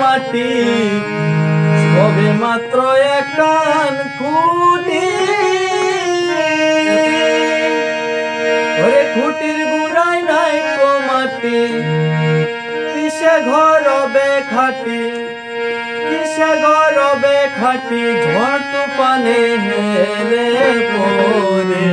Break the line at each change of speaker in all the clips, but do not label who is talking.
মাটি সবে মাত্র এক খুঁটি। ঘরে খুঁটির গুড়াই নাই তো মাটি কিসে ঘর বে খাটি, কিসে ঘর বে খাটি, ঝড় তুফানে হেলে পরে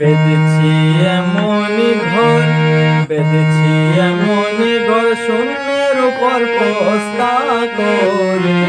বেঁধেছি এমনই ঘর বেঁধেছি এমনই ঘর শূন্যের উপর পোস্তা করে।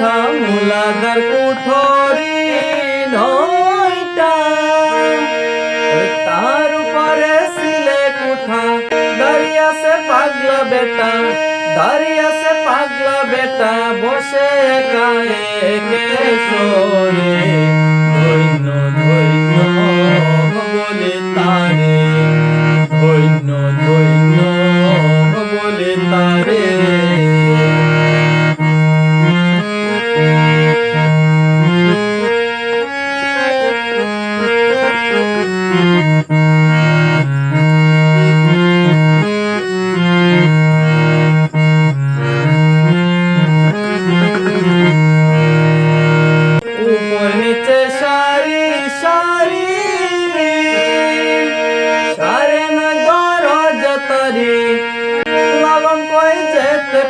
সিলে মুলাদার কুঠরি নয়টা। তার উপরে সিলে কুঠা দাঁড়িয়ে সে পাগলা বেটা দাঁড়িয়ে সে পাগলা বেটা, বসে গায়ে সরে ধৈন্য ধৈন্য বলে তারে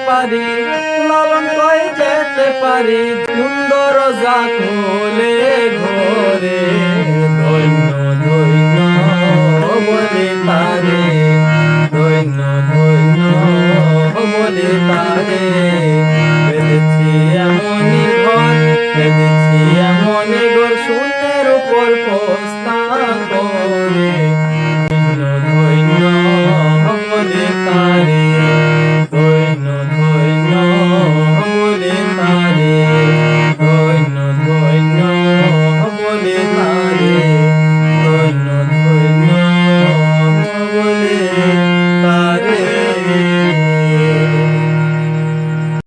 পারি লালন কই যেতে পারি। বলে পারে বেঁধেছি এমনই ঘর বেঁধেছি এমনই ঘর শূন্যের উপর পর